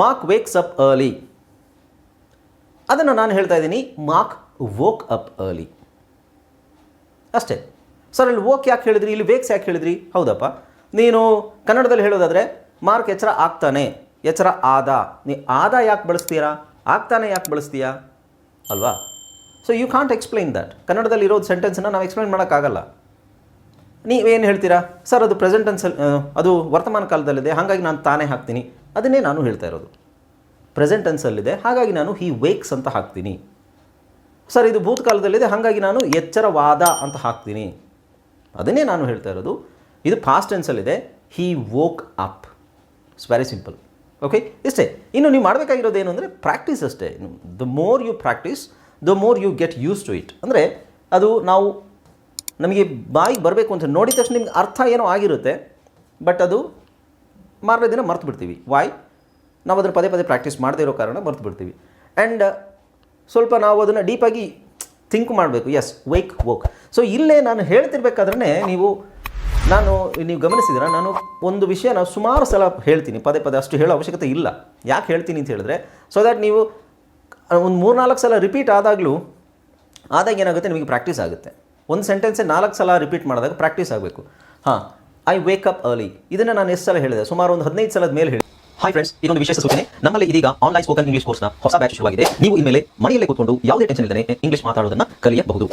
Mark wakes up early ಅದನ್ನು ನಾನು ಹೇಳ್ತಾ ಇದ್ದೀನಿ ಮಾರ್ಕ್ ವೋಕ್ ಅಪ್ ಅರ್ಲಿ ಅಷ್ಟೇ. ಸರ್ ಅಲ್ಲಿ ವೋಕ್ ಯಾಕೆ ಹೇಳಿದ್ರಿ? ಇಲ್ಲಿ ವೇಕ್ಸ್ ಯಾಕೆ ಹೇಳಿದ್ರಿ? ಹೌದಪ್ಪ. ನೀನು ಕನ್ನಡದಲ್ಲಿ ಹೇಳೋದಾದರೆ ಮಾರ್ಕ್ ಎಚ್ಚರ ಆಗ್ತಾನೆ. ಎಚ್ಚರ ಆದ. ನೀ ಆದ ಯಾಕೆ ಬಳಸ್ತೀರಾ ಆಗ್ತಾನೆ ಯಾಕೆ ಬಳಸ್ತೀಯಾ? ಅಲ್ವಾ? So you can't explain that ಕನ್ನಡದಲ್ಲಿ ಇರೋದು ಸೆಂಟೆನ್ಸನ್ನು ನಾವು ಎಕ್ಸ್ಪ್ಲೈನ್ ಮಾಡೋಕ್ಕಾಗಲ್ಲ. ನೀವೇನು ಹೇಳ್ತೀರಾ? ಸರ್ ಅದು ಪ್ರೆಸೆಂಟ್ ಅದು ವರ್ತಮಾನ ಕಾಲದಲ್ಲಿದೆ. ಹಾಗಾಗಿ ನಾನು ತಾನೇ ಹಾಕ್ತೀನಿ. ಅದನ್ನೇ ನಾನು ಹೇಳ್ತಾ ಇರೋದು. ಪ್ರೆಸೆಂಟ್ ಟೆನ್ಸಲ್ಲಿದೆ ಹಾಗಾಗಿ ನಾನು ಹಿ ವೇಕ್ಸ್ ಅಂತ ಹಾಕ್ತೀನಿ. ಸರ್ ಇದು ಭೂತಕಾಲದಲ್ಲಿದೆ. ಹಾಗಾಗಿ ನಾನು ಎಚ್ಚರವಾದ ಅಂತ ಹಾಕ್ತೀನಿ. ಅದನ್ನೇ ನಾನು ಹೇಳ್ತಾ ಇರೋದು. ಇದು past ಟೆನ್ಸಲ್ಲಿದೆ he woke up it's very simple okay ಇಷ್ಟೇ. ಇನ್ನು ನೀವು ಮಾಡಬೇಕಾಗಿರೋದು ಏನು ಅಂದರೆ ಪ್ರಾಕ್ಟೀಸ್ ಅಷ್ಟೇ. The more you practice the more you get used to it ಅಂದರೆ ಅದು ನಾವು ನಮಗೆ ಬಾಯಿಗೆ ಬರಬೇಕು ಅಂತ ನೋಡಿದ ತಕ್ಷಣ ನಿಮ್ಗೆ ಅರ್ಥ ಏನೋ ಆಗಿರುತ್ತೆ. ಬಟ್ ಅದು ಮಾರನೇ ದಿನ ಮರ್ತು ಬಿಡ್ತೀವಿ. ವಾಯ್ ನಾವು ಅದನ್ನು ಪದೇ ಪದೇ ಪ್ರಾಕ್ಟೀಸ್ ಮಾಡದೇ ಇರೋ ಕಾರಣ ಮರ್ತು ಬಿಡ್ತೀವಿ. ಆ್ಯಂಡ್ ಸ್ವಲ್ಪ ನಾವು ಅದನ್ನು ಡೀಪಾಗಿ ಥಿಂಕ್ ಮಾಡಬೇಕು. ಎಸ್ ವೈಕ್ ವೋಕ್ ಸೊ ಇಲ್ಲೇ ನಾನು ಹೇಳ್ತಿರ್ಬೇಕಾದ್ರೆ ನೀವು, ನಾನು, ನೀವು ಗಮನಿಸಿದ್ರೆ ನಾನು ಒಂದು ವಿಷಯ ನಾವು ಸುಮಾರು ಸಲ ಹೇಳ್ತೀನಿ. ಪದೇ ಪದೇ ಅಷ್ಟು ಹೇಳೋ ಅವಶ್ಯಕತೆ ಇಲ್ಲ. ಯಾಕೆ ಹೇಳ್ತೀನಿ ಅಂತ ಹೇಳಿದ್ರೆ ಸೊ ದ್ಯಾಟ್ ನೀವು ಒಂದು ಮೂರ್ನಾಲ್ಕು ಸಲ ರಿಪೀಟ್ ಆದಾಗಲೂ, ಆದಾಗ ಏನಾಗುತ್ತೆ? ನಿಮಗೆ ಪ್ರಾಕ್ಟೀಸ್ ಆಗುತ್ತೆ. ಒಂದು ಸೆಂಟೆನ್ಸೇ ನಾಲ್ಕು ಸಲ ರಿಪೀಟ್ ಮಾಡಿದಾಗ ಪ್ರಾಕ್ಟೀಸ್ ಆಗಬೇಕು. ಹಾಂ. ಐ ವೇಕ್ ಅಪ್ ಅರ್ಲಿ ಇದನ್ನ ನಾನು ಎಷ್ಟು ಸಲ ಹೇಳಿದೆ? ಸುಮಾರು ಒಂದು ಹದಿನೈದು ಸಲದ ಮೇಲೆ ಹೇಳಿ ಹಾಯ್ ಫ್ರೆಂಡ್ಸ್ ಇದೊಂದು ವಿಶೇಷ ಸೂಚನೆ. ನಮ್ಮಲ್ಲಿ ಇದೀಗ ಆನ್ಲೈನ್ ಸ್ಪೋಕನ್ ಇಂಗ್ಲಿಷ್ ಕೋರ್ಸ್ನ ಹೊಸ ಬ್ಯಾಚ್ ಶುರುವಾಗಿದೆ. ನೀವು ಇನ್ಮೇಲೆ ಮನೆಯಲ್ಲೇ ಕೂತ್ಕೊಂಡು ಯಾವುದೇ ಟೆನ್ಷನ್ ಇಲ್ಲದೆ ಇಂಗ್ಲಿಷ್ ಮಾತಾಡೋದನ್ನ ಕಲಿಯಬಹುದು.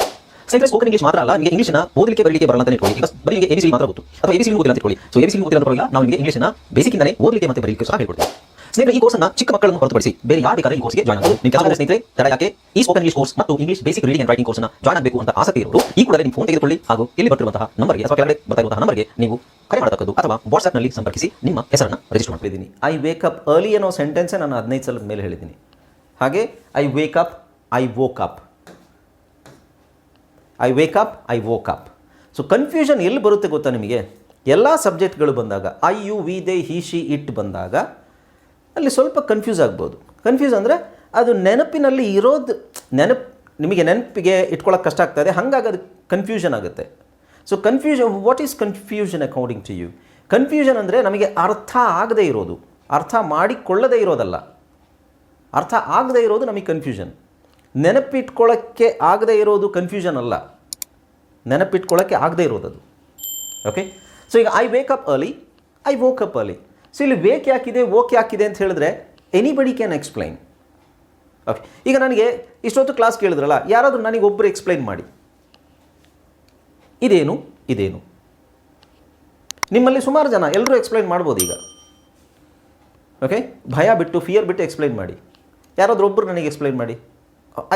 ಸ್ನೇಹಿತರೆ ಸ್ಪೋಕನ್ ಇಂಗ್ಲಿಷ್ ಮಾತ್ರ ಅಲ್ಲ, ನಿಮಗೆ ಇಂಗ್ಲಿಷ್ನ ಓದಲಿಕ್ಕೆ, ಬರಲಿಕ್ಕೆ ಬರಲ್ಲ ಅಂತ ಇಟ್ಕೊಳ್ಳಿ. ಈಗ ಬರೀ ಎಬಿಸಿ ಮಾತ್ರ ಗೊತ್ತು ಅಥವಾ ಎಬಿಸಿ ಓದಿಲ್ಲ ಅಂತ ಇಟ್ಕೊಳ್ಳಿ. ಸೊ ಎಬಿಸಿ ಓದಿಲ್ಲ ಅಂತ ನಾವು ನಿಮಗೆ ಇಂಗ್ಲಿಷ್ನ ಬೇಸಿಕ್ಕಿಂದಲೇ ಓದಲಿಕ್ಕೆ ಮತ್ತೆ ಬರಲಿಕ್ಕೆ ಸಹ ಹೇಳ್ಕೊಡ್ತೀವಿ. ಸ್ನೇಹಿತರೆ, ಈ ಕೋರ್ಸ್ನ ಚಿಕ್ಕ ಮಕ್ಕಳನ್ನು ಹೊರತುಪಡಿಸಿ ಬೇರೆ ಯಾರು ಬೇಕಾದ್ರೆ ಈ ಕೋರ್ಸ್ಗೆ ಜಾಯ್ನ್ ಆಗಬಹುದು ನಿಮ್ಮ ಕೆಲಸ ಸ್ನೇಹಿತರೆ, ತಡ ಯಾಕೆ? ಈ ಸ್ಪೋಕನ್ ಇಂಗ್ಲಿಷ್ ಕೋರ್ಸ್ ಮತ್ತು English basic reading and writing ಕೋರ್ಸ್ನ ಜಾಯ್ನ್ ಆಗಬೇಕು ಅಂತ ಆಸಕ್ತಿ ಇರುವುದು ಈ ಕೂಡಲೇ ನಿಮ್ಮ ಫೋನ್ ತೆಗೆದುಕೊಳ್ಳಿ ಹಾಗೂ ಇಲ್ಲಿ ಬರ್ತಿರುವಂತಹ ನಂಬರ್ಗೆ ಅಥವಾ ಕೆಳಗಡೆ ಬರ್ತಾ ಇರುವಂತಹ ನಂಬರ್ಗೆ ನೀವು ಕರೆ ಮಾಡತಕ್ಕದ್ದು ಅಥವಾ ವಾಟ್ಸ್ಆಪ್ನಲ್ಲಿ ಸಂಪರ್ಕಿಸಿ ನಿಮ್ಮ ಹೆಸರನ್ನು ರಿಜಿಸ್ಟರ್ ಮಾಡ್ತಿದ್ದೀನಿ ಐ ವೇಕ್ ಅಪ್ ಅರ್ಲಿ ಅನ್ನೋ ಸೆಂಟೆನ್ಸೇ ನಾನು ಹದಿನೈದು ಸಲದ ಮೇಲೆ ಹೇಳಿದ್ದೀನಿ. ಹಾಗೆ I wake up I woke up I wake up I woke up so confusion ಎಲ್ಲಿ ಬರುತ್ತೆ ಗೊತ್ತಾ ನಿಮಗೆ? ಎಲ್ಲ ಸಬ್ಜೆಕ್ಟ್ಗಳು ಬಂದಾಗ I you we they he she it ಬಂದಾಗ ಅಲ್ಲಿ ಸ್ವಲ್ಪ ಕನ್ಫ್ಯೂಸ್ ಆಗ್ಬೋದು. ಕನ್ಫ್ಯೂಸ್ ಅಂದರೆ ಅದು ನೆನಪಿನಲ್ಲಿ ಇರೋದು ನೆನಪು, ನಿಮಗೆ ನೆನಪಿಗೆ ಇಟ್ಕೊಳ್ಳೋಕೆ ಕಷ್ಟ ಆಗ್ತದೆ ಹಾಗಾಗಿ ಅದು ಕನ್ಫ್ಯೂಷನ್ ಆಗುತ್ತೆ. So confusion what is confusion according to you confusion ಅಂದರೆ ನಮಗೆ ಅರ್ಥ ಆಗದೇ ಇರೋದು. ಅರ್ಥ ಮಾಡಿಕೊಳ್ಳದೇ ಇರೋದಲ್ಲ. ಅರ್ಥ ಆಗದೇ ಇರೋದು ನಮಗೆ ಕನ್ಫ್ಯೂಷನ್ ನೆನಪಿಟ್ಕೊಳ್ಳೋಕ್ಕೆ ಆಗದೇ ಇರೋದು ಕನ್ಫ್ಯೂಷನ್ ಅಲ್ಲ. ನೆನಪಿಟ್ಕೊಳ್ಳೋಕ್ಕೆ ಆಗದೇ ಇರೋದು ಅದು ಓಕೆ ಸೊ ಈಗ I wake up early I woke up early so ಇಲ್ಲಿ ವೇಕ್ ಯಾಕಿದೆ, ವೋಕ್ ಯಾಕಿದೆ ಅಂತ ಹೇಳಿದ್ರೆ ಎನಿಬಡಿ ಕ್ಯಾನ್ ಎಕ್ಸ್ಪ್ಲೈನ್ ಓಕೆ ಈಗ ನನಗೆ ಇಷ್ಟೊತ್ತು ಕ್ಲಾಸ್ ಕೇಳಿದ್ರಲ್ಲ, ಯಾರಾದರೂ ನನಗೆ ಒಬ್ಬರು ಎಕ್ಸ್ಪ್ಲೈನ್ ಮಾಡಿ. ಇದೇನು? ಇದೇನು? ನಿಮ್ಮಲ್ಲಿ ಸುಮಾರು ಜನ ಎಲ್ಲರೂ ಎಕ್ಸ್ಪ್ಲೈನ್ ಮಾಡ್ಬೋದು ಈಗ. ಓಕೆ ಭಯ ಬಿಟ್ಟು ಫಿಯರ್ ಬಿಟ್ಟು ಎಕ್ಸ್ಪ್ಲೈನ್ ಮಾಡಿ. ಯಾರಾದರೂ ಒಬ್ಬರು ನನಗೆ ಎಕ್ಸ್ಪ್ಲೈನ್ ಮಾಡಿ.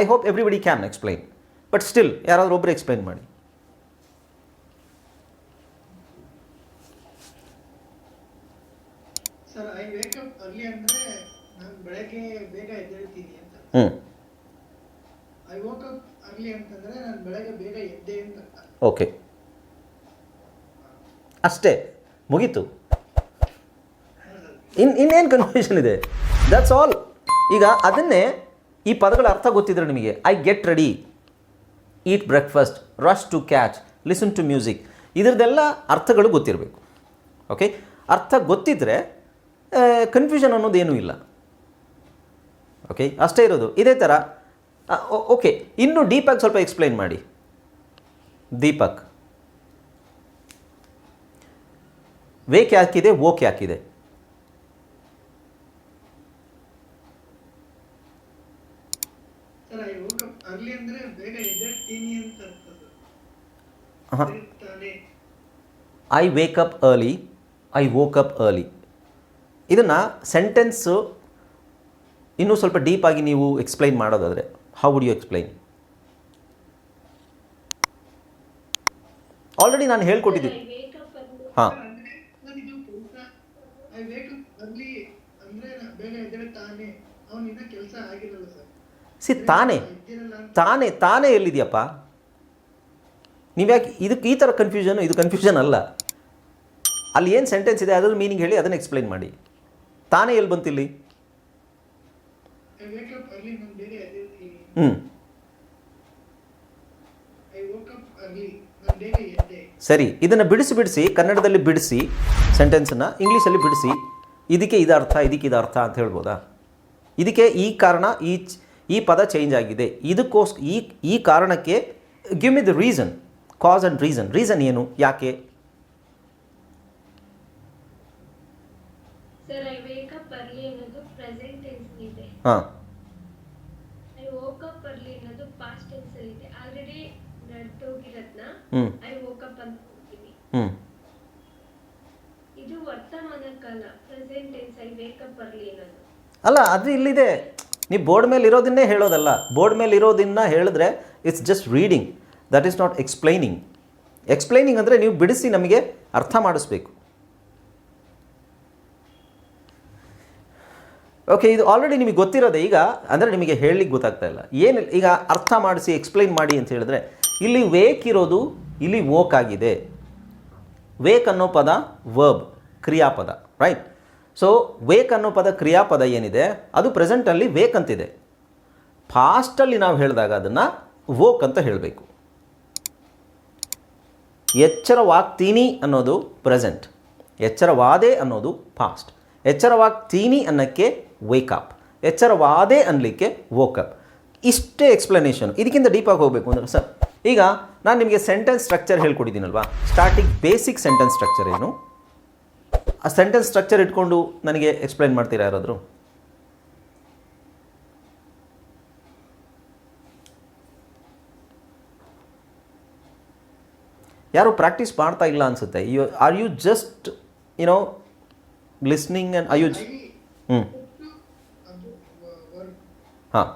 I hope everybody can explain but still ಯಾರಾದರೂ ಒಬ್ಬರು ಎಕ್ಸ್ಪ್ಲೈನ್ ಮಾಡಿ. Sir I wake up early ಅಂದ್ರೆ ನಾನು ಬೆಳಗ್ಗೆ ಬೇಗ ಎದ್ದೇಳ್ತೀನಿ ಅಂತ. ಹ್ಞೂ ಐ ವೋಕ್ ಅಪ್ ಅರ್ಲಿ ಅಂತಂದ್ರೆ ನಾನು ಬೆಳಗ್ಗೆ ಬೇಗ ಎದ್ದೆ ಅಂತ ಅರ್ಥ. ಓಕೆ ಅಷ್ಟೇ ಮುಗೀತು. ಇನ್ ಇನ್ನೇನು ಕನ್ಫ್ಯೂಷನ್ ಇದೆ? ದಟ್ಸ್ ಆಲ್ ಈಗ ಅದನ್ನೇ ಈ ಪದಗಳ ಅರ್ಥ ಗೊತ್ತಿದ್ರೆ ನಿಮಗೆ. I get ready eat breakfast rush to catch listen to music ಇದ್ರದ್ದೆಲ್ಲ ಅರ್ಥಗಳು ಗೊತ್ತಿರಬೇಕು. ಓಕೆ ಅರ್ಥ ಗೊತ್ತಿದ್ದರೆ ಕನ್ಫ್ಯೂಷನ್ ಅನ್ನೋದೇನೂ ಇಲ್ಲ. ಓಕೆ ಅಷ್ಟೇ ಇರೋದು. ಇದೇ ಥರ ಓಕೆ ಇನ್ನೂ ಡೀಪಾಗಿ ಸ್ವಲ್ಪ ಎಕ್ಸ್ಪ್ಲೈನ್ ಮಾಡಿ. ದೀಪಕ್ ವೇಕ್ ಯಾಕಿದೆ okay ಯಾಕಿದೆ early I wake up early I woke up early ಇದನ್ನು ಸೆಂಟೆನ್ಸು ಇನ್ನೂ ಸ್ವಲ್ಪ ಡೀಪಾಗಿ ನೀವು ಎಕ್ಸ್ಪ್ಲೈನ್ ಮಾಡೋದಾದರೆ how would you explain already ನಾನು ಹೇಳ್ಕೊಟ್ಟಿದ್ದೀನಿ ಹಾಂ. ಸಿ ತಾನೇ. ತಾನೇ ತಾನೇ ಎಲ್ಲಿದೆಯಪ್ಪ? ನೀವ್ಯಾಕೆ ಇದಕ್ಕೆ ಈ ಥರ ಕನ್ಫ್ಯೂಷನ್ ಇದು ಕನ್ಫ್ಯೂಷನ್ ಅಲ್ಲ. ಅಲ್ಲಿ ಏನು ಸೆಂಟೆನ್ಸ್ ಇದೆ ಅದರ ಮೀನಿಂಗ್ ಹೇಳಿ ಅದನ್ನು ಎಕ್ಸ್ಪ್ಲೈನ್ ಮಾಡಿ. ತಾನೇ ಎಲ್ಲಿ ಬಂತಿಲ್ಲಿ? ಹ್ಞೂ ಸರಿ ಇದನ್ನು ಬಿಡಿಸಿ ಬಿಡಿಸಿ ಕನ್ನಡದಲ್ಲಿ ಬಿಡಿಸಿ ಸೆಂಟೆನ್ಸನ್ನು ಇಂಗ್ಲೀಷಲ್ಲಿ ಬಿಡಿಸಿ ಇದಕ್ಕೆ ಇದು ಅರ್ಥ ಇದಕ್ಕೆ ಇದು ಅರ್ಥ ಅಂತ ಹೇಳ್ಬೋದಾ? ಇದಕ್ಕೆ ಈ ಕಾರಣ ಈ ಚ್- ಈ ಪದ ಚೇಂಜ್ ಆಗಿದೆ. ಇದಕ್ಕೋಸ್ಕರ ಈ ಈ ಕಾರಣಕ್ಕೆ give me the reason cause and reason reason ಏನು? ಯಾಕೆ sir I wake up early ಅನ್ನೋದು ಪ್ರೆಸೆಂಟ್ ಟೆನ್ಸ್ ಇದೆ ಹಾಂ ಐ ವೋಕ್ ಅಪ್ ಅರ್ಲಿ ಅನ್ನೋದು ಪಾಸ್ಟ್ ಟೆನ್ಸ್ ಅಲ್ಲಿ ಇದೆ ಆಲ್ರೆಡಿ ನಡೆದೋಗಿರೋದ್ನ ಹ್ಞೂ ಐ ವೋಕ್ ಅಪ್ ಅಂತ ಹೋಗ್ತೀನಿ ಹ್ಞೂ ಇದು ವರ್ತಮಾನ ಕಾಲ present tense I wake up ಹ್ಞೂ ಹ್ಞೂ ಅಲ್ಲ ಅದು ಇಲ್ಲಿದೆ. ನೀವು ಬೋರ್ಡ್ ಮೇಲೆ ಇರೋದನ್ನೇ ಹೇಳೋದಲ್ಲ. ಬೋರ್ಡ್ ಮೇಲೆ ಇರೋದನ್ನ ಹೇಳಿದ್ರೆ it's just reading that is not explaining explaining ಅಂದರೆ ನೀವು ಬಿಡಿಸಿ ನಮಗೆ ಅರ್ಥ ಮಾಡಿಸ್ಬೇಕು. ಓಕೆ ಇದು ಆಲ್ರೆಡಿ ನಿಮಗೆ ಗೊತ್ತಿರೋದೆ, ಈಗ ಅಂದರೆ ನಿಮಗೆ ಹೇಳಲಿಕ್ಕೆ ಗೊತ್ತಾಗ್ತಾ ಇಲ್ಲ. ಏನು ಈಗ ಅರ್ಥ ಮಾಡಿಸಿ ಎಕ್ಸ್ಪ್ಲೈನ್ ಮಾಡಿ ಅಂತ ಹೇಳಿದ್ರೆ, ಇಲ್ಲಿ ವೇಕ್ ಇರೋದು, ಇಲ್ಲಿ ವೋಕ್ ಆಗಿದೆ. ವೇಕ್ ಅನ್ನೋ ಪದ ವರ್ಬ್ ಕ್ರಿಯಾಪದ ರೈಟ್ ಸೊ ವೇಕ್ ಅನ್ನೋ ಪದ, ಕ್ರಿಯಾಪದ ಏನಿದೆ, ಅದು ಪ್ರೆಸೆಂಟಲ್ಲಿ ವೇಕ್ ಅಂತಿದೆ. ಫಾಸ್ಟಲ್ಲಿ ನಾವು ಹೇಳಿದಾಗ ಅದನ್ನು ವೋಕ್ ಅಂತ ಹೇಳಬೇಕು. ಎಚ್ಚರವಾಗ್ತೀನಿ ಅನ್ನೋದು ಪ್ರೆಸೆಂಟ್ ಎಚ್ಚರವಾದೆ ಅನ್ನೋದು ಫಾಸ್ಟ್ ಎಚ್ಚರವಾಗ್ತೀನಿ ಅನ್ನೋಕ್ಕೆ ವೇಕಪ್ ಎಚ್ಚರವಾದೇ ಅನ್ನಲಿಕ್ಕೆ ವೋಕಪ್ ಇಷ್ಟೇ ಎಕ್ಸ್ಪ್ಲನೇಷನ್ ಇದಕ್ಕಿಂತ ಡೀಪಾಗಿ ಹೋಗಬೇಕು ಅಂದರೆ ಸರ್ ಈಗ ನಾನು ನಿಮಗೆ ಸೆಂಟೆನ್ಸ್ ಸ್ಟ್ರಕ್ಚರ್ ಹೇಳ್ಕೊಟ್ಟಿದ್ದೀನಲ್ವಾ ಸ್ಟಾರ್ಟಿಂಗ್ ಬೇಸಿಕ್ ಸೆಂಟೆನ್ಸ್ ಸ್ಟ್ರಕ್ಚರ್ ಏನು? ಆ ಸೆಂಟೆನ್ಸ್ ಸ್ಟ್ರಕ್ಚರ್ ಇಟ್ಕೊಂಡು ನನಗೆ ಎಕ್ಸ್ಪ್ಲೈನ್ ಮಾಡ್ತೀರಾ ಯಾರಾದರೂ? ಯಾರು ಪ್ರಾಕ್ಟೀಸ್ ಮಾಡ್ತಾ ಇಲ್ಲ ಅನಿಸುತ್ತೆ? You are you just you know listening and I you ಹ್ಞೂ ಹಾಂ.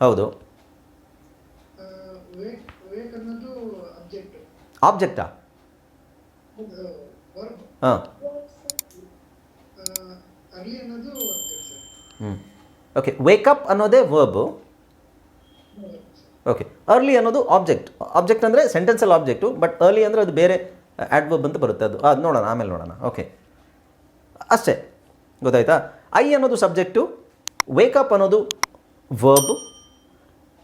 ಹೌದು. ಆಬ್ಜೆಕ್ಟಾ ಹಾಂ. ಹ್ಞೂ ಓಕೆ ವೇಕಪ್ ಅನ್ನೋದೇ ವರ್ಬು ಓಕೆ ಅರ್ಲಿ ಅನ್ನೋದು ಆಬ್ಜೆಕ್ಟ್ ಆಬ್ಜೆಕ್ಟ್ ಅಂದರೆ ಸೆಂಟೆನ್ಸಲ್ ಆಬ್ಜೆಕ್ಟು ಬಟ್ ಅರ್ಲಿ ಅಂದರೆ ಅದು ಬೇರೆ ಆ್ಯಡ್ ವರ್ಬ್ ಅಂತ ಬರುತ್ತೆ ಅದು. ಅದು ನೋಡೋಣ ಆಮೇಲೆ ನೋಡೋಣ. ಓಕೆ ಅಷ್ಟೇ. ಗೊತ್ತಾಯ್ತಾ? ಐ ಅನ್ನೋದು ಸಬ್ಜೆಕ್ಟು ವೇಕಪ್ ಅನ್ನೋದು ವರ್ಬ್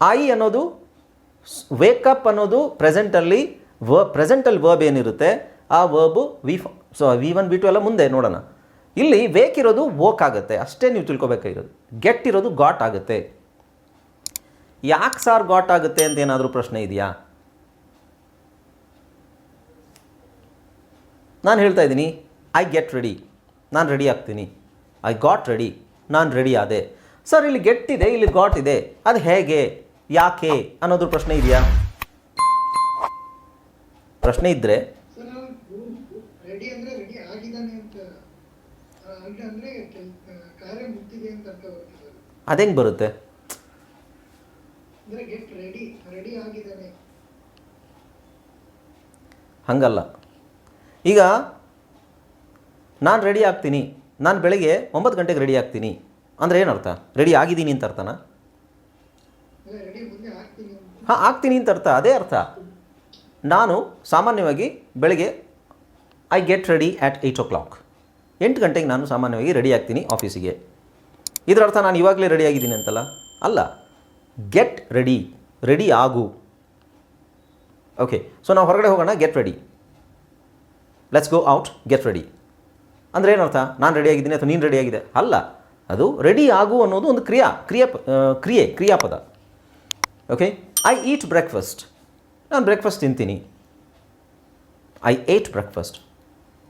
ಐ ಅನ್ನೋದು ವೇಕಪ್ ಅನ್ನೋದು ಪ್ರೆಸೆಂಟಲ್ಲಿ ವ ಪ್ರೆಸೆಂಟಲ್ಲಿ ವರ್ಬ್ ಏನಿರುತ್ತೆ, ಆ verb V so V one V two ಎಲ್ಲ ಮುಂದೆ ನೋಡೋಣ. ಇಲ್ಲಿ ವೇಕ್ ಇರೋದು ವೋಕ್ ಆಗುತ್ತೆ, ಅಷ್ಟೇ ನೀವು ತಿಳ್ಕೊಬೇಕಾಗಿರೋದು. ಗೆಟ್ ಇರೋದು ಗಾಟ್ ಆಗುತ್ತೆ. ಯಾಕೆ ಸಾರ್ ಗಾಟ್ ಆಗುತ್ತೆ ಅಂತ ಏನಾದರೂ ಪ್ರಶ್ನೆ ಇದೆಯಾ? ನಾನು ಹೇಳ್ತಾ ಇದ್ದೀನಿ ಐ ಗೆಟ್ ರೆಡಿ ನಾನು ರೆಡಿ ಆಗ್ತೀನಿ. ಐ ಗಾಟ್ ರೆಡಿ ನಾನು ರೆಡಿ ಆದೆ. ಸರ್ ಇಲ್ಲಿ ಗೆಟ್ಟಿದೆ ಇದೆ ಇಲ್ಲಿ ಗಾಟ್ ಇದೆ. ಅದು ಹೇಗೆ? ಯಾಕೆ? ಅನ್ನೋದ್ರ ಪ್ರಶ್ನೆ ಇದೆಯಾ? ಪ್ರಶ್ನೆ ಇದ್ದರೆ ಅದೆಂಗೆ ಬರುತ್ತೆ? ಹಂಗಲ್ಲ. ಈಗ ನಾನು ರೆಡಿ ಆಗ್ತೀನಿ. ನಾನು ಬೆಳಗ್ಗೆ ಒಂಬತ್ತು ಗಂಟೆಗೆ ರೆಡಿ ಆಗ್ತೀನಿ. ಅಂದರೆ ಏನರ್ಥ? ರೆಡಿ ಆಗಿದ್ದೀನಿ ಅಂತ ಅರ್ಥನಾ? ಹಾಂ, ಆಗ್ತೀನಿ ಅಂತ ಅರ್ಥ. ಅದೇ ಅರ್ಥ. ನಾನು ಸಾಮಾನ್ಯವಾಗಿ ಬೆಳಗ್ಗೆ I get ready at eight o'clock ಎಂಟು ಗಂಟೆಗೆ ನಾನು ಸಾಮಾನ್ಯವಾಗಿ ರೆಡಿ ಆಗ್ತೀನಿ ಆಫೀಸಿಗೆ ಇದರ ಅರ್ಥ ನಾನು ಇವಾಗಲೇ ರೆಡಿ ಆಗಿದ್ದೀನಿ ಅಂತಲ್ಲ? ಅಲ್ಲ. ಗೆಟ್ ರೆಡಿ ರೆಡಿ ಆಗು. ಓಕೆ ಸೊ ನಾವು ಹೊರಗಡೆ ಹೋಗೋಣ get ready let's go out get ready ಅಂದರೆ ಏನರ್ಥ? ನಾನು ರೆಡಿಯಾಗಿದ್ದೀನಿ ಅಥವಾ ನೀನು ರೆಡಿಯಾಗಿದೆ ಅಲ್ಲ, ಅದು ರೆಡಿ ಆಗು ಅನ್ನೋದು ಒಂದು ಕ್ರಿಯಾ ಕ್ರಿಯಾ ಕ್ರಿಯೆ, ಕ್ರಿಯಾಪದ. ಓಕೆ ಐ ಈಟ್ ಬ್ರೇಕ್ಫಾಸ್ಟ್ ನಾನು ಬ್ರೇಕ್ಫಾಸ್ಟ್ ತಿಂತೀನಿ. ಐ ಏಟ್ ಬ್ರೇಕ್ಫಾಸ್ಟ್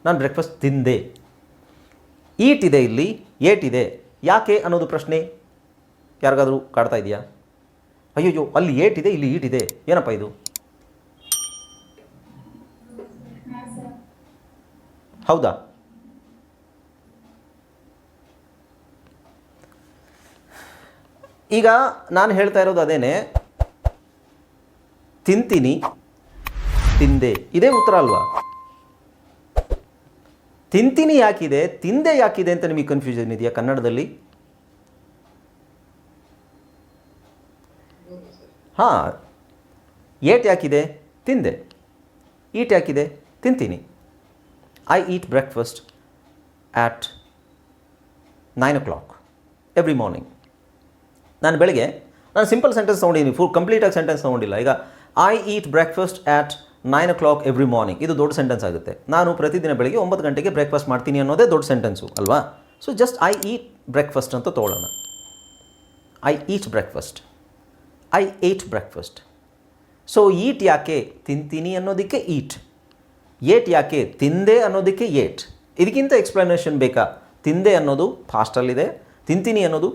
ನಾನು ಬ್ರೇಕ್ಫಾಸ್ಟ್ ತಿಂದೆ. ಈಟ್ ಇದೆ ಇಲ್ಲಿ ಏಟ್ ಇದೆ. ಯಾಕೆ ಅನ್ನೋದು ಪ್ರಶ್ನೆ? ಯಾರಿಗಾದರೂ ಕಾಡ್ತಾ ಇದೆಯಾ ಅಯ್ಯೋ ಅಲ್ಲಿ ಏಟ್ ಇದೆ, ಇಲ್ಲಿ ಈಟ್ ಇದೆ. ಏನಪ್ಪ ಇದು? ಹೌದಾ? ಈಗ ನಾನು ಹೇಳ್ತಾ ಇರೋದು ಅದೇನೆ. ತಿಂತೀನಿ, ತಿಂದೆ. ಇದೇ ಉತ್ತರ ಅಲ್ವಾ? ತಿಂತೀನಿ ಯಾಕಿದೆ, ತಿಂದೆ ಯಾಕಿದೆ ಅಂತ ನಿಮಗೆ ಕನ್ಫ್ಯೂಷನ್ ಇದೆಯಾ ಕನ್ನಡದಲ್ಲಿ? ಹಾಂ, ಏಟ್ ಯಾಕಿದೆ, ತಿಂದೆ. ಈಟ್ ಯಾಕಿದೆ, ತಿಂತೀನಿ. I eat breakfast at nine o'clock every morning ನಾನು ಬೆಳಗ್ಗೆ, ನಾನು ಸಿಂಪಲ್ ಸೆಂಟೆನ್ಸ್ ತೊಗೊಂಡಿದ್ದೀನಿ ಫುಲ್ ಕಂಪ್ಲೀಟಾಗಿ ಸೆಂಟೆನ್ಸ್ ತೊಗೊಂಡಿಲ್ಲ. ಈಗ I eat breakfast at nine o'clock every morning ಇದು ದೊಡ್ಡ ಸೆಂಟೆನ್ಸ್ ಆಗುತ್ತೆ. ನಾನು ಪ್ರತಿದಿನ ಬೆಳಗ್ಗೆ ಒಂಬತ್ತು ಗಂಟೆಗೆ ಬ್ರೇಕ್ಫಾಸ್ಟ್ ಮಾಡ್ತೀನಿ ಅನ್ನೋದೇ ದೊಡ್ಡ ಸೆಂಟೆನ್ಸು ಅಲ್ವಾ? So just I eat breakfast ಅಂತ ತೊಗೊಳ್ಳೋಣ. I eat breakfast I ate breakfast so eat ಯಾಕೆ ತಿಂತೀನಿ ಅನ್ನೋದಕ್ಕೆ ಈಟ್ ಏಟ್ ಯಾಕೆ ತಿಂದೆ ಅನ್ನೋದಕ್ಕೆ ಏಟ್ ಇದಕ್ಕಿಂತ ಎಕ್ಸ್ಪ್ಲನೇಷನ್ ಬೇಕಾ? ತಿಂದೆ ಅನ್ನೋದು ಫಾಸ್ಟಲ್ಲಿದೆ ತಿಂತೀನಿ ಅನ್ನೋದು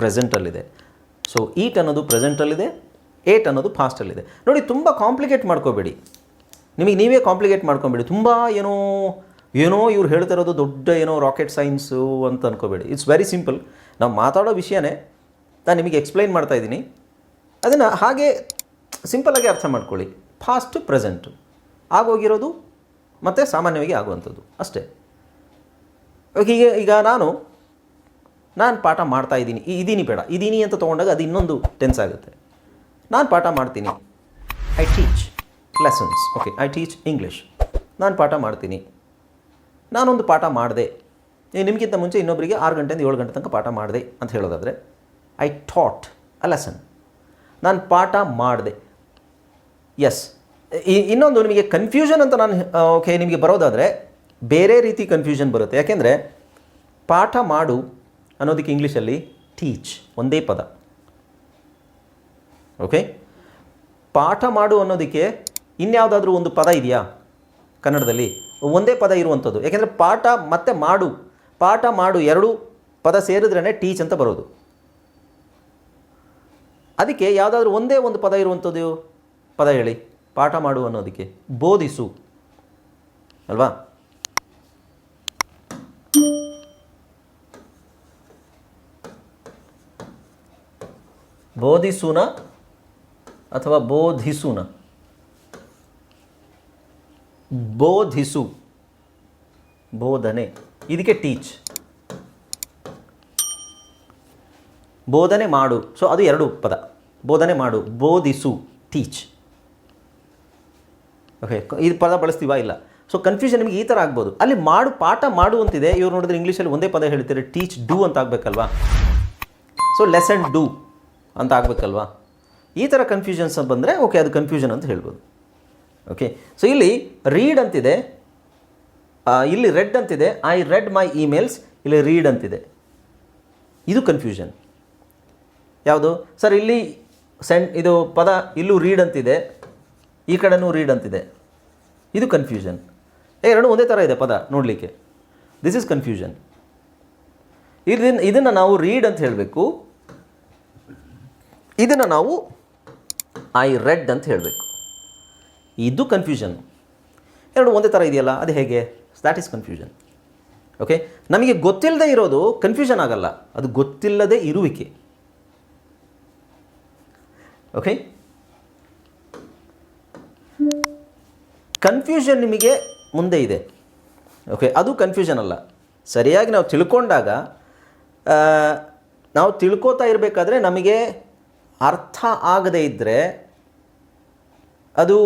ಪ್ರೆಸೆಂಟಲ್ಲಿದೆ. ಸೊ ಈಟ್ ಅನ್ನೋದು ಪ್ರೆಸೆಂಟಲ್ಲಿದೆ ಏಟ್ ಅನ್ನೋದು ಫಾಸ್ಟಲ್ಲಿದೆ ನೋಡಿ, ತುಂಬ ಕಾಂಪ್ಲಿಕೇಟ್ ಮಾಡ್ಕೋಬೇಡಿ. ನಿಮಗೆ ನೀವೇ ಕಾಂಪ್ಲಿಕೇಟ್ ಮಾಡ್ಕೊಬೇಡಿ. ತುಂಬ ಏನೋ ಏನೋ ಇವ್ರು ಹೇಳ್ತಾ ಇರೋದು ದೊಡ್ಡ ಏನೋ ರಾಕೆಟ್ ಸೈನ್ಸು ಅಂತ ಅನ್ಕೋಬೇಡಿ. ಇಟ್ಸ್ ವೆರಿ ಸಿಂಪಲ್ ನಾವು ಮಾತಾಡೋ ವಿಷಯನೇ ನಾನು ನಿಮಗೆ ಎಕ್ಸ್ಪ್ಲೈನ್ ಮಾಡ್ತಾ ಇದ್ದೀನಿ. ಅದನ್ನು ಹಾಗೆ ಸಿಂಪಲಾಗಿ ಅರ್ಥ ಮಾಡ್ಕೊಳ್ಳಿ. ಫಾಸ್ಟ್ ಪ್ರೆಸೆಂಟು ಆಗೋಗಿರೋದು ಮತ್ತು ಸಾಮಾನ್ಯವಾಗಿ ಆಗುವಂಥದ್ದು. ಅಷ್ಟೇ. ಓಕೆ, ಈಗ ಈಗ ನಾನು ನಾನು ಪಾಠ ಮಾಡ್ತಾ ಇದ್ದೀನಿ. ಈ ಇದೀನಿ ಬೇಡ. ಇದೀನಿ ಅಂತ ತೊಗೊಂಡಾಗ ಅದು ಇನ್ನೊಂದು ಟೆನ್ಸ್ ಆಗುತ್ತೆ. ನಾನು ಪಾಠ ಮಾಡ್ತೀನಿ. I teach lessons okay I teach English ನಾನು ಪಾಠ ಮಾಡ್ತೀನಿ. ನಾನೊಂದು ಪಾಠ ಮಾಡಿದೆ. ನಿಮಗಿಂತ ಮುಂಚೆ ಇನ್ನೊಬ್ಬರಿಗೆ ಆರು ಗಂಟೆಯಿಂದ ಏಳು ಗಂಟೆ ತನಕ ಪಾಠ ಮಾಡಿದೆ ಅಂತ ಹೇಳೋದಾದರೆ ಐ ಥಾಟ್ ಅ ಲೆಸನ್ ನಾನು ಪಾಠ ಮಾಡಿದೆ. ಎಸ್ ಇನ್ನೊಂದು ನಿಮಗೆ ಕನ್ಫ್ಯೂಷನ್ ಅಂತ ನಾನು ಓಕೆ ನಿಮಗೆ ಬರೋದಾದರೆ, ಬೇರೆ ರೀತಿ ಕನ್ಫ್ಯೂಷನ್ ಬರುತ್ತೆ. ಯಾಕೆಂದರೆ, ಪಾಠ ಮಾಡು ಅನ್ನೋದಕ್ಕೆ ಇಂಗ್ಲೀಷಲ್ಲಿ ಟೀಚ್ ಒಂದೇ ಪದ. ಓಕೆ ಪಾಠ ಮಾಡು ಅನ್ನೋದಕ್ಕೆ ಇನ್ಯಾವುದಾದ್ರೂ ಒಂದು ಪದ ಇದೆಯಾ ಕನ್ನಡದಲ್ಲಿ? ಒಂದೇ ಪದ ಇರುವಂಥದ್ದು. ಯಾಕೆಂದರೆ ಪಾಠ ಮತ್ತು ಮಾಡು. ಪಾಠ ಮಾಡು ಎರಡು ಪದ ಸೇರಿದ್ರೇ ಟೀಚ್ ಅಂತ ಬರೋದು. ಅದಕ್ಕೆ ಯಾವುದಾದ್ರೂ ಒಂದೇ ಒಂದು ಪದ ಇರುವಂಥದ್ದು ಪದ ಹೇಳಿ. ಪಾಠ ಮಾಡು ಅನ್ನೋದಕ್ಕೆ ಬೋಧಿಸು. ಅಲ್ವಾ? ಬೋಧಿಸುನ ಅಥವಾ ಬೋಧಿಸುನ? ಬೋಧಿಸು. ಬೋಧನೆ. ಇದಕ್ಕೆ ಟೀಚ್ ಬೋಧನೆ ಮಾಡು. ಸೊ ಅದು ಎರಡು ಪದ. ಬೋಧನೆ ಮಾಡು, ಬೋಧಿಸು ಟೀಚ್ ಓಕೆ ಇದು ಪದ ಬಳಸ್ತೀವ ಇಲ್ಲ? ಸೊ ಕನ್ಫ್ಯೂಷನ್ ನಿಮಗೆ ಈ ಥರ ಆಗ್ಬೋದು. ಅಲ್ಲಿ ಮಾಡು, ಪಾಠ ಮಾಡು ಅಂತಿದೆ. ಇವ್ರು ನೋಡಿದ್ರೆ ಇಂಗ್ಲೀಷಲ್ಲಿ ಒಂದೇ ಪದ ಹೇಳ್ತಾರೆ ಟೀಚ್ ಡೂ ಅಂತ ಆಗಬೇಕಲ್ವಾ? ಸೊ ಲೆಸನ್ ಡೂ ಅಂತ ಆಗಬೇಕಲ್ವಾ? ಈ ಥರ ಕನ್ಫ್ಯೂಷನ್ಸ್ ಬಂದರೆ ಓಕೆ ಅದು ಕನ್ಫ್ಯೂಷನ್ ಅಂತ ಹೇಳ್ಬೋದು. ಓಕೆ ಸೊ ಇಲ್ಲಿ ರೀಡ್ ಅಂತಿದೆ. ಇಲ್ಲಿ ರೆಡ್ ಅಂತಿದೆ. ಐ ರೆಡ್ ಮೈ ಇಮೇಲ್ಸ್ ಇಲ್ಲಿ ರೀಡ್ ಅಂತಿದೆ. ಇದು ಕನ್ಫ್ಯೂಷನ್ ಯಾವುದು? ಸರ್ ಇಲ್ಲಿ ಸೆಂಟ್ ಇದು ಪದ ಇಲ್ಲೂ ರೀಡ್ ಅಂತಿದೆ. ಈ ಕಡೆನೂ ರೀಡ್ ಅಂತಿದೆ. ಇದು ಕನ್ಫ್ಯೂಷನ್ ಎರಡು ಒಂದೇ ಥರ ಇದೆ ಪದ ನೋಡಲಿಕ್ಕೆ. ದಿಸ್ ಇಸ್ ಕನ್ಫ್ಯೂಷನ್ ಇದನ್ನು ಇದನ್ನು ನಾವು ರೀಡ್ ಅಂತ ಹೇಳಬೇಕು. ಇದನ್ನು ನಾವು ಐ ರೆಡ್ ಅಂತ ಹೇಳಬೇಕು. ಇದು ಕನ್ಫ್ಯೂಷನ್ ಎರಡು ಒಂದೇ ಥರ ಇದೆಯಲ್ಲ, ಅದು ಹೇಗೆ? ದ್ಯಾಟ್ ಈಸ್ ಕನ್ಫ್ಯೂಷನ್ ಓಕೆ ನಮಗೆ ಗೊತ್ತಿಲ್ಲದೆ ಇರೋದು ಕನ್ಫ್ಯೂಷನ್ ಆಗಲ್ಲ. ಅದು ಗೊತ್ತಿಲ್ಲದೆ ಇರುವಿಕೆ. ಓಕೆ ಕನ್ಫ್ಯೂಷನ್ ನಿಮಗೆ ಮುಂದೆ ಇದೆ. ಓಕೆ ಅದು ಕನ್ಫ್ಯೂಷನ್ ಅಲ್ಲ. ಸರಿಯಾಗಿ ನಾವು ತಿಳ್ಕೊಂಡಾಗ ನಾವು ತಿಳ್ಕೊತಾ ಇರಬೇಕಾದ್ರೆ ನಮಗೆ ಅರ್ಥ ಆಗದೇ ಇದ್ದರೆ ಅದು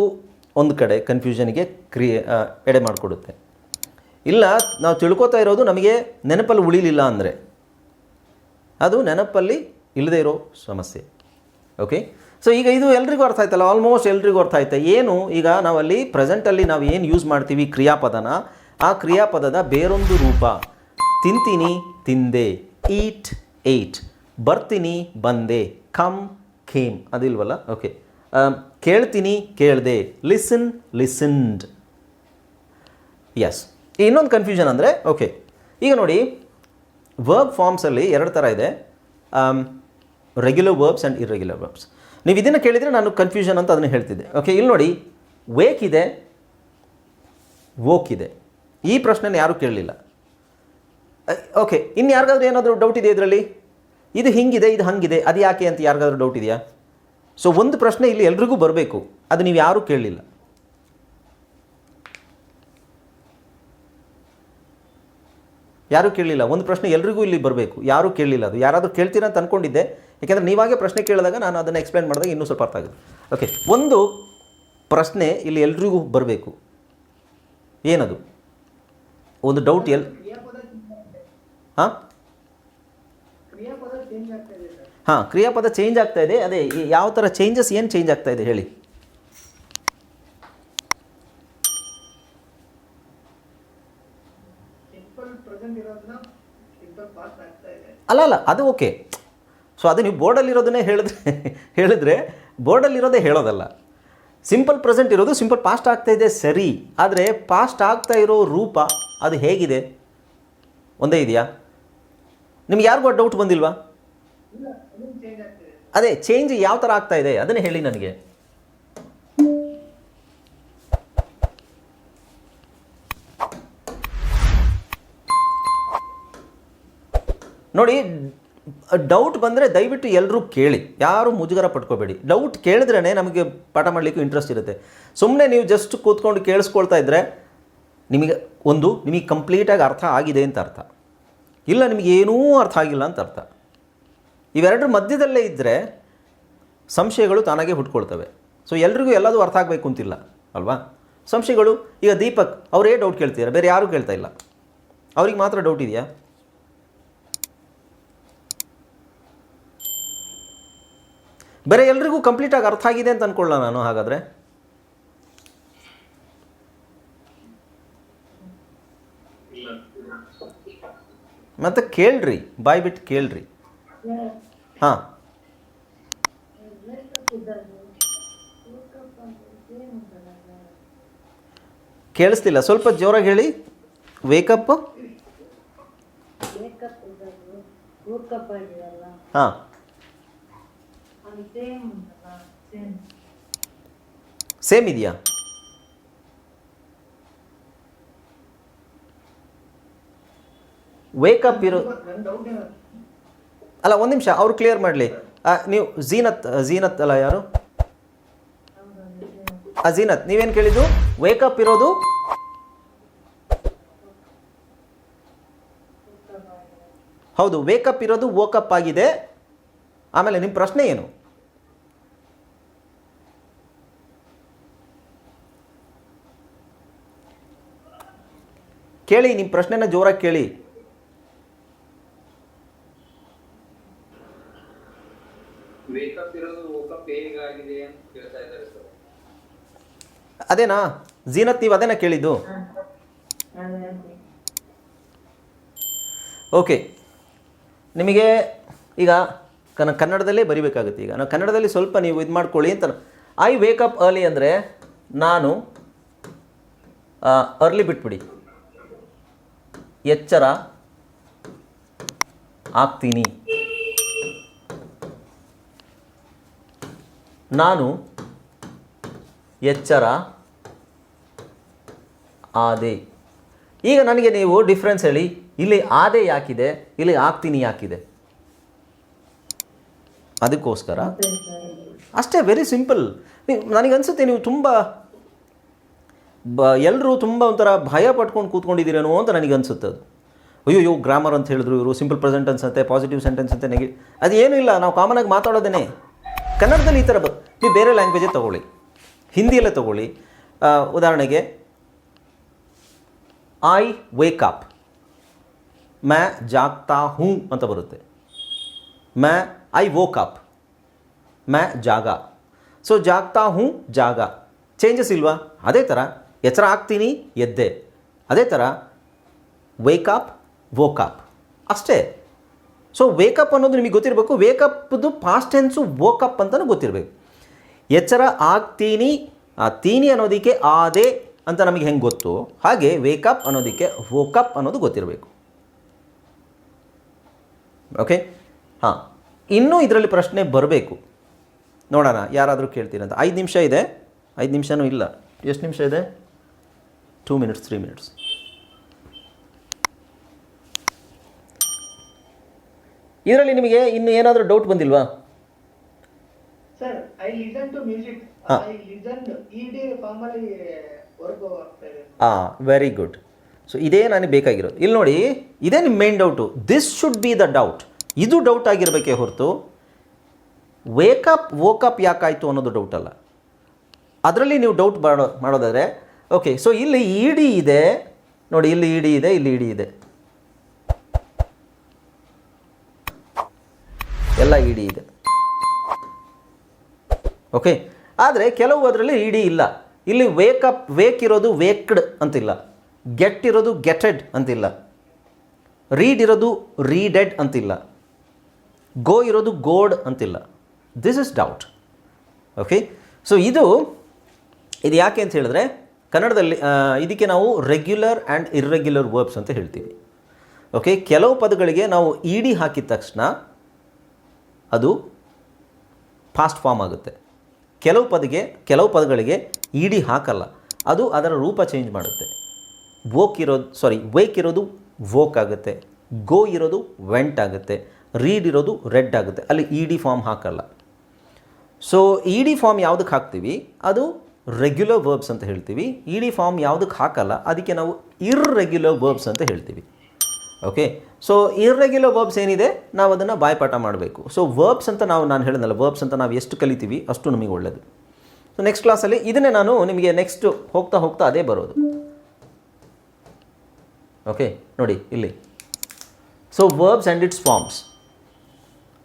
ಒಂದು ಕಡೆ ಕನ್ಫ್ಯೂಷನ್ಗೆ ಕ್ರಿಯೆ ಎಡೆ ಮಾಡಿಕೊಡುತ್ತೆ. ಇಲ್ಲ, ನಾವು ತಿಳ್ಕೊತಾ ಇರೋದು ನಮಗೆ ನೆನಪಲ್ಲಿ ಉಳಿಲಿಲ್ಲ ಅಂದರೆ. ಅದು ನೆನಪಲ್ಲಿ ಇಲ್ಲದೆ ಇರೋ ಸಮಸ್ಯೆ. ಓಕೆ ಸೊ ಈಗ ಇದು ಎಲ್ರಿಗೂ ಅರ್ಥ ಆಯ್ತಲ್ಲ? ಆಲ್ಮೋಸ್ಟ್ ಎಲ್ರಿಗೂ ಅರ್ಥ ಆಯ್ತಾ? ಏನು? ಈಗ ನಾವಲ್ಲಿ ಪ್ರೆಸೆಂಟಲ್ಲಿ ನಾವು ಏನು ಯೂಸ್ ಮಾಡ್ತೀವಿ? ಕ್ರಿಯಾಪದನ. ಆ ಕ್ರಿಯಾಪದದ ಬೇರೊಂದು ರೂಪ. ತಿಂತೀನಿ, ತಿಂದೆ ಈಟ್ ಏಟ್ ಬರ್ತೀನಿ, ಬಂದೆ ಕಮ್ ಖೇಮ್ ಅದಿಲ್ವಲ್ಲ? ಓಕೆ ಕೇಳ್ತೀನಿ, ಕೇಳಿದೆ. ಲಿಸನ್ ಲಿಸನ್ಡ್ ಎಸ್ ಇನ್ನೊಂದು ಕನ್ಫ್ಯೂಷನ್ ಅಂದರೆ ಓಕೆ ಈಗ ನೋಡಿ ವರ್ಬ್ ಫಾರ್ಮ್ಸಲ್ಲಿ ಎರಡು ಥರ ಇದೆ. Regular verbs and irregular verbs ನೀವು ಇದನ್ನು ಕೇಳಿದರೆ ನಾನು ಕನ್ಫ್ಯೂಷನ್ ಅಂತ ಅದನ್ನು ಹೇಳ್ತಿದ್ದೆ. ಓಕೆ ಇಲ್ಲಿ ನೋಡಿ ವೇಕ್ ಇದೆ ವೋಕ್ ಇದೆ. ಈ ಪ್ರಶ್ನೆನ ಯಾರೂ ಕೇಳಲಿಲ್ಲ. ಓಕೆ ಇನ್ನು ಯಾರಿಗಾದ್ರೂ ಏನಾದರೂ ಡೌಟ್ ಇದೆ ಇದರಲ್ಲಿ? ಇದು ಹಿಂಗಿದೆ ಇದು ಹಂಗಿದೆ ಅದು ಯಾಕೆ ಅಂತ ಯಾರಿಗಾದ್ರೂ ಡೌಟ್ ಇದೆಯಾ? ಸೊ ಒಂದು ಪ್ರಶ್ನೆ ಇಲ್ಲಿ ಎಲ್ರಿಗೂ ಬರಬೇಕು. ಅದು ನೀವು ಯಾರೂ ಕೇಳಲಿಲ್ಲ. ಯಾರೂ ಕೇಳಲಿಲ್ಲ? ಒಂದು ಪ್ರಶ್ನೆ ಎಲ್ರಿಗೂ ಇಲ್ಲಿ ಬರಬೇಕು. ಯಾರೂ ಕೇಳಲಿಲ್ಲ ಅದು. ಯಾರಾದರೂ ಕೇಳ್ತೀರಾ ಅಂತ ಅಂದ್ಕೊಂಡಿದ್ದೆ ಯಾಕೆಂದರೆ ನೀವಾಗೆ ಪ್ರಶ್ನೆ ಕೇಳಿದಾಗ ನಾನು ಅದನ್ನು ಎಕ್ಸ್ಪ್ಲೈನ್ ಮಾಡಿದಾಗ ಇನ್ನೂ ಸ್ವಲ್ಪ ಅರ್ಥ ಆಗುತ್ತೆ. ಓಕೆ ಒಂದು ಪ್ರಶ್ನೆ ಇಲ್ಲಿ ಎಲ್ರಿಗೂ ಬರಬೇಕು. ಏನದು? ಒಂದು ಡೌಟ್ ಎಲ್ ಹಾಂ? ಹಾಂ ಕ್ರಿಯಾಪದ ಚೇಂಜ್ ಆಗ್ತಾ ಇದೆ. ಅದೇ ಯಾವ ಥರ ಚೇಂಜಸ್ ಏನು ಚೇಂಜ್ ಆಗ್ತಾ ಇದೆ ಹೇಳಿ. ಅಲ್ಲ ಅಲ್ಲ ಅದು ಓಕೆ ಸೊ ಅದು ನೀವು ಬೋರ್ಡಲ್ಲಿರೋದನ್ನೇ ಹೇಳಿದ್ರೆ ಹೇಳಿದ್ರೆ ಬೋರ್ಡಲ್ಲಿರೋದೇ ಹೇಳೋದಲ್ಲ. ಸಿಂಪಲ್ ಪ್ರೆಸೆಂಟ್ ಇರೋದು ಸಿಂಪಲ್ ಪಾಸ್ಟ್ ಆಗ್ತಾ ಇದೆ ಸರಿ. ಆದರೆ ಪಾಸ್ಟ್ ಆಗ್ತಾ ಇರೋ ರೂಪ ಅದು ಹೇಗಿದೆ? ಒಂದೇ ಇದೆಯಾ? ನಿಮ್ಗೆ ಯಾರಿಗೂ ಡೌಟ್ ಬಂದಿಲ್ವಾ? ಅದೇ ಚೇಂಜ್ ಯಾವ ಥರ ಆಗ್ತಾ ಇದೆ? ಅದನ್ನೇ ಹೇಳಿ ನನಗೆ. ನೋಡಿ ಡೌಟ್ ಬಂದರೆ ದಯವಿಟ್ಟು ಎಲ್ಲರೂ ಕೇಳಿ. ಯಾರು ಮುಜುಗರ ಪಟ್ಕೋಬೇಡಿ. ಡೌಟ್ ಕೇಳಿದ್ರೇ ನಮಗೆ ಪಾಠ ಮಾಡಲಿಕ್ಕೂ ಇಂಟ್ರೆಸ್ಟ್ ಇರುತ್ತೆ. ಸುಮ್ಮನೆ ನೀವು ಜಸ್ಟ್ ಕೂತ್ಕೊಂಡು ಕೇಳಿಸ್ಕೊಳ್ತಾ ಇದ್ದರೆ ನಿಮಗೆ ಒಂದು, ನಿಮಗೆ ಕಂಪ್ಲೀಟಾಗಿ ಅರ್ಥ ಆಗಿದೆ ಅಂತ ಅರ್ಥ. ಇಲ್ಲ, ನಿಮಗೆ ಏನೂ ಅರ್ಥ ಆಗಿಲ್ಲ ಅಂತ ಅರ್ಥ. ಇವೆರಡರ ಮಧ್ಯದಲ್ಲೇ ಇದ್ದರೆ ಸಂಶಯಗಳು ತಾನಾಗೆ ಹುಟ್ಕೊಳ್ತವೆ. ಸೊ ಎಲ್ರಿಗೂ ಎಲ್ಲದೂ ಅರ್ಥ ಆಗಬೇಕು ಅಂತಿಲ್ಲ ಅಲ್ವಾ? ಸಂಶಯಗಳು ಈಗ ದೀಪಕ್ ಅವರೇ ಡೌಟ್ ಕೇಳ್ತಿದ್ದಾರೆ ಬೇರೆ ಯಾರೂ ಕೇಳ್ತಾ ಇಲ್ಲ. ಅವ್ರಿಗೆ ಮಾತ್ರ ಡೌಟ್ ಇದೆಯಾ? ಬೇರೆ ಎಲ್ರಿಗೂ ಕಂಪ್ಲೀಟಾಗಿ ಅರ್ಥ ಆಗಿದೆ ಅಂತ ಅನ್ಕೊಳ್ಳೋಣ ನಾನು ಹಾಗಾದರೆ. ಮತ್ತೆ ಕೇಳ್ರಿ ಬಾಯ್ ಬಿಟ್ಟು ಕೇಳ್ರಿ. ಹಾಂ. ಕೇಳಿಸ್ತಿಲ್ಲ. ಸ್ವಲ್ಪ ಜೋರಾಗಿ ಹೇಳಿ. ವೇಕಪ್ ಹಾಂ. ಸೇಮ್ ಇದೆಯಾ? ವೇಕಪ್ ಇರೋ ಅಲ್ಲ, ಒಂದು ನಿಮಿಷ, ಅವ್ರು ಕ್ಲಿಯರ್ ಮಾಡಲಿ. ನೀವು ಝೀನತ್ ಝೀನತ್ ಅಲ್ಲ ಯಾರು? ಆ, ಝೀನತ್, ನೀವೇನು ಕೇಳಿದ್ದು? ವೇಕಪ್ ಇರೋದು? ಹೌದು ವೇಕಪ್ ಇರೋದು ವೋಕಪ್ ಆಗಿದೆ. ಆಮೇಲೆ ನಿಮ್ಮ ಪ್ರಶ್ನೆ ಏನು? ಕೇಳಿ ನಿಮ್ಮ ಪ್ರಶ್ನೆನ ಜೋರಾಗಿ ಕೇಳಿ ವೇಕಪ್ ಇರೋದು ವೋಕಪ್ ಹೇಗಾಗಿದೆ ಅಂತ ಕೇಳ್ತಾ ಇದ್ದಾರೆ ಸರ್ ಅದೇನಾ? ಜೀನತ್ ನೀವು ಅದೇನಾ ಕೇಳಿದ್ದು? ಓಕೆ ನಿಮಗೆ ಈಗ ಕನ್ನ ಕನ್ನಡದಲ್ಲೇ ಬರಿಬೇಕಾಗುತ್ತೆ ಈಗ. ನಾವು ಕನ್ನಡದಲ್ಲಿ ಸ್ವಲ್ಪ ನೀವು ಇದು ಮಾಡ್ಕೊಳ್ಳಿ ಅಂತ ಐ ವೇಕಪ್ ಅರ್ಲಿ ಅಂದರೆ ನಾನು ಅರ್ಲಿ ಬಿಟ್ಬಿಡಿ. ಎಚ್ಚರ ಆಗ್ತೀನಿ. ನಾನು ಎಚ್ಚರ ಆದೆ. ಈಗ ನನಗೆ ನೀವು ಡಿಫ್ರೆನ್ಸ್ ಹೇಳಿ, ಇಲ್ಲಿ ಆದೆ ಯಾಕಿದೆ, ಇಲ್ಲಿ ಆಗ್ತೀನಿ ಯಾಕಿದೆ? ಅದಕ್ಕೋಸ್ಕರ? ಅಷ್ಟೇ ವೆರಿ ಸಿಂಪಲ್ ನನಗನ್ಸುತ್ತೆ ನೀವು ತುಂಬ ಬ ಎಲ್ಲರೂ ತುಂಬ ಒಂಥರ ಭಯ ಪಟ್ಕೊಂಡು ಕೂತ್ಕೊಂಡಿದ್ದೀರೇನೋ ಅಂತ ನನಗೆ ಅನ್ಸುತ್ತೆ ಅದು. ಅಯ್ಯೋ ಗ್ರಾಮರ್ ಅಂತ ಹೇಳಿದ್ರು ಇವರು ಸಿಂಪಲ್ ಪ್ರೆಸೆಂಟೆನ್ಸ್ ಅಂತೆ ಪಾಸಿಟಿವ್ ಸೆಂಟೆನ್ಸ್ ಅಂತೆ, ನೆಗೆ, ಅದು ಏನೂ ಇಲ್ಲ, ನಾವು ಕಾಮನಾಗಿ ಮಾತಾಡೋದೇನೆ. ಕನ್ನಡದಲ್ಲಿ ಈ ಥರ ಬ, ನೀವು ಬೇರೆ ಲ್ಯಾಂಗ್ವೇಜೇ ತೊಗೊಳ್ಳಿ. ಹಿಂದಿಯಲ್ಲೇ ತೊಗೊಳ್ಳಿ. ಉದಾಹರಣೆಗೆ ಐ ವೇಕ್ ಅಪ್ ಮ್ಯಾ ಜಾಗ್ತಾ ಹೂ ಅಂತ ಬರುತ್ತೆ. ಮ್ಯಾ ಐ ವೋಕ್ ಅಪ್ ಮ್ಯಾ ಜಾಗ. ಸೊ ಜಾಗ್ತಾ ಹೂ, ಜಾಗ. ಚೇಂಜಸ್ ಇಲ್ವಾ? ಅದೇ ಥರ ಎಚ್ಚರ ಆಗ್ತೀನಿ ಎದ್ದೆ. ಅದೇ ಥರ ವೇಕಪ್ ವೋಕಪ್ ಅಷ್ಟೇ. ಸೊ ವೇಕಪ್ ಅನ್ನೋದು ನಿಮಗೆ ಗೊತ್ತಿರಬೇಕು. ವೇಕಪ್ದು ಪಾಸ್ಟ್ ಟೆನ್ಸು ವೋಕಪ್ ಅಂತಲೂ ಗೊತ್ತಿರಬೇಕು. ಎಚ್ಚರ ಆಗ್ತೀನಿ ಆ ತೀನಿ ಅನ್ನೋದಕ್ಕೆ ಆದೆ ಅಂತ ನಮಗೆ ಹೆಂಗೆ ಗೊತ್ತು? ಹಾಗೆ ವೇಕಪ್ ಅನ್ನೋದಕ್ಕೆ ವೋಕಪ್ ಅನ್ನೋದು ಗೊತ್ತಿರಬೇಕು. ಓಕೆ ಹಾಂ. ಇನ್ನೂ ಇದರಲ್ಲಿ ಪ್ರಶ್ನೆ ಬರಬೇಕು. ನೋಡೋಣ ಯಾರಾದರೂ ಕೇಳ್ತೀರಂತ ಐದು ನಿಮಿಷ ಇದೆ. ಐದು ನಿಮಿಷನೂ ಇಲ್ಲ. ಎಷ್ಟು ನಿಮಿಷ ಇದೆ? ಟೂ ಮಿನಿಟ್ಸ್ ತ್ರೀ ಮಿನಿಟ್ಸ್ ಇದರಲ್ಲಿ ನಿಮಗೆ ಇನ್ನು ಏನಾದರೂ ಡೌಟ್ ಬಂದಿಲ್ವಾ? Sir I listen to music ಹಾ. ಇಡಿ ಹಾಂ ವೆರಿ ಗುಡ್ ಸೊ ಇದೇ ನನಗೆ ಬೇಕಾಗಿರೋದು. ಇಲ್ಲಿ ನೋಡಿ, ಇದೇ ನಿಮ್ಮ main doubt this should be the doubt ಇದು ಡೌಟ್ ಆಗಿರಬೇಕೇ ಹೊರತು ವೇಕಪ್ ವೋಕಪ್ ಯಾಕಾಯಿತು ಅನ್ನೋದು ಡೌಟ್ ಅಲ್ಲ. ಅದರಲ್ಲಿ ನೀವು ಡೌಟ್ ಮಾಡೋ, ಮಾಡೋದಾದರೆ ಓಕೆ ಸೊ ಇಲ್ಲಿ ಇ ಡಿ ಇದೆ. ನೋಡಿ, ಇಲ್ಲಿ ಇಡಿ ಡಿ ಇದೆ, ಇಲ್ಲಿ ಇಡಿ ಡಿ ಇದೆ. ಎಲ್ಲ ಇಡಿ ಇದೆ. ಓಕೆ ಆದರೆ ಕೆಲವು ಅದರಲ್ಲಿ ಇಡಿ ಇಲ್ಲ. ಇಲ್ಲಿ ವೇಕಪ್ ವೇಕ್ ಇರೋದು ವೇಕ್ಡ್ ಅಂತಿಲ್ಲ. ಗೆಟ್ ಇರೋದು ಗೆಟೆಡ್ ಅಂತಿಲ್ಲ. ರೀಡ್ ಇರೋದು ರೀಡೆಡ್ ಅಂತಿಲ್ಲ. ಗೋ ಇರೋದು ಗೋಡ್ ಅಂತಿಲ್ಲ. This is doubt okay so ಇದು ಇದು ಯಾಕೆ ಅಂತ ಹೇಳಿದ್ರೆ, ಕನ್ನಡದಲ್ಲಿ ಇದಕ್ಕೆ ನಾವು ರೆಗ್ಯುಲರ್ ಆ್ಯಂಡ್ ಇರ್ರೆಗ್ಯುಲರ್ ವರ್ಬ್ಸ್ ಅಂತ ಹೇಳ್ತೀವಿ. ಓಕೆ ಕೆಲವು ಪದಗಳಿಗೆ ನಾವು ಇ ಡಿ ಹಾಕಿದ ತಕ್ಷಣ ಅದು ಫಾಸ್ಟ್ ಫಾರ್ಮ್ ಆಗುತ್ತೆ. ಕೆಲವು ಪದಗೆ, ಕೆಲವು ಪದಗಳಿಗೆ ಇ ಡಿ ಹಾಕಲ್ಲ. ಅದು ಅದರ ರೂಪ ಚೇಂಜ್ ಮಾಡುತ್ತೆ. ವೋಕ್ ಇರೋದು ಸಾರಿ ವೇಕ್ ಇರೋದು ವೋಕ್ ಆಗುತ್ತೆ. ಗೋ ಇರೋದು ವೆಂಟ್ ಆಗುತ್ತೆ. ರೀಡ್ ಇರೋದು ರೆಡ್ ಆಗುತ್ತೆ. ಅಲ್ಲಿ ಇ ಡಿ ಫಾರ್ಮ್ ಹಾಕಲ್ಲ. ಸೊ ಇ ಡಿ ಫಾರ್ಮ್ ಯಾವುದಕ್ಕೆ ಹಾಕ್ತೀವಿ? ಅದು ರೆಗ್ಯುಲರ್ ವರ್ಬ್ಸ್ ಅಂತ ಹೇಳ್ತೀವಿ. ಇ ಡಿ ಫಾರ್ಮ್ ಯಾವುದಕ್ಕೆ ಹಾಕಲ್ಲ? ಅದಕ್ಕೆ ನಾವು ಇರ್ರೆಗ್ಯುಲರ್ ವರ್ಬ್ಸ್ ಅಂತ ಹೇಳ್ತೀವಿ. ಓಕೆ ಸೊ ಇರ್ರೆಗ್ಯುಲರ್ ವರ್ಬ್ಸ್ ಏನಿದೆ? ನಾವು ಅದನ್ನು ಬಾಯ್ಪಾಠ ಮಾಡಬೇಕು. ಸೊ ವರ್ಬ್ಸ್ ಅಂತ ನಾವು, ನಾನು ಹೇಳಿದ್ನಲ್ಲ ವರ್ಬ್ಸ್ ಅಂತ ನಾವು ಎಷ್ಟು ಕಲಿತೀವಿ ಅಷ್ಟು ನಮಗೆ ಒಳ್ಳೆಯದು ಸೊ ನೆಕ್ಸ್ಟ್ ಕ್ಲಾಸಲ್ಲಿ ಇದನ್ನೇ ನಾನು ನಿಮಗೆ ನೆಕ್ಸ್ಟ್ ಹೋಗ್ತಾ ಹೋಗ್ತಾ ಅದೇ ಬರೋದು. ಓಕೆ ನೋಡಿ, ಇಲ್ಲಿ. So verbs and its forms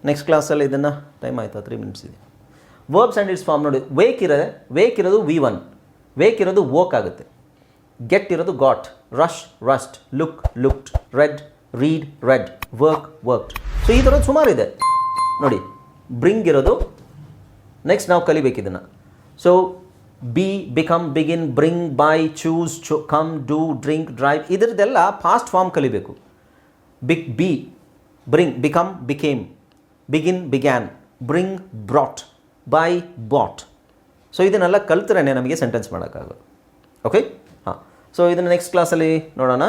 next ಕ್ಲಾಸಲ್ಲಿ ಇದನ್ನು ಟೈಮ್ ಆಯಿತಾ? ತ್ರೀ ಮಿನಿಟ್ಸ್ ಇದೆ. ವರ್ಬ್ಸ್ ಆ್ಯಂಡ್ ಇಟ್ಸ್ ಫಾರ್ಮ್ ನೋಡಿ ವೇಕ್ ಇರೋದೆ ವೇಕ್ ಇರೋದು ವಿ ಒನ್ ವೇಕ್ ಇರೋದು ವೋಕ್ ಆಗುತ್ತೆ. ಗೆಟ್ ಇರೋದು got rush rushed look looked read read read work work so ಈ ಥರದ್ದು ಸುಮಾರಿದೆ. ನೋಡಿ ಬ್ರಿಂಗ್ ಇರೋದು. ನೆಕ್ಸ್ಟ್ ನಾವು ಕಲಿಬೇಕು ಇದನ್ನು. So be become begin bring buy choose chose come do drink drive ಇದರದ್ದೆಲ್ಲ past form ಕಲಿಬೇಕು. ಬಿಕ್ be bring become became begin began bring brought buy bought so ಇದನ್ನೆಲ್ಲ ಕಲ್ತರೇ ನಮಗೆ ಸೆಂಟೆನ್ಸ್ ಮಾಡೋಕ್ಕಾಗೋದು ಓಕೆ ಹಾಂ. ಸೊ ಇದನ್ನು ನೆಕ್ಸ್ಟ್ ಕ್ಲಾಸಲ್ಲಿ ನೋಡೋಣ.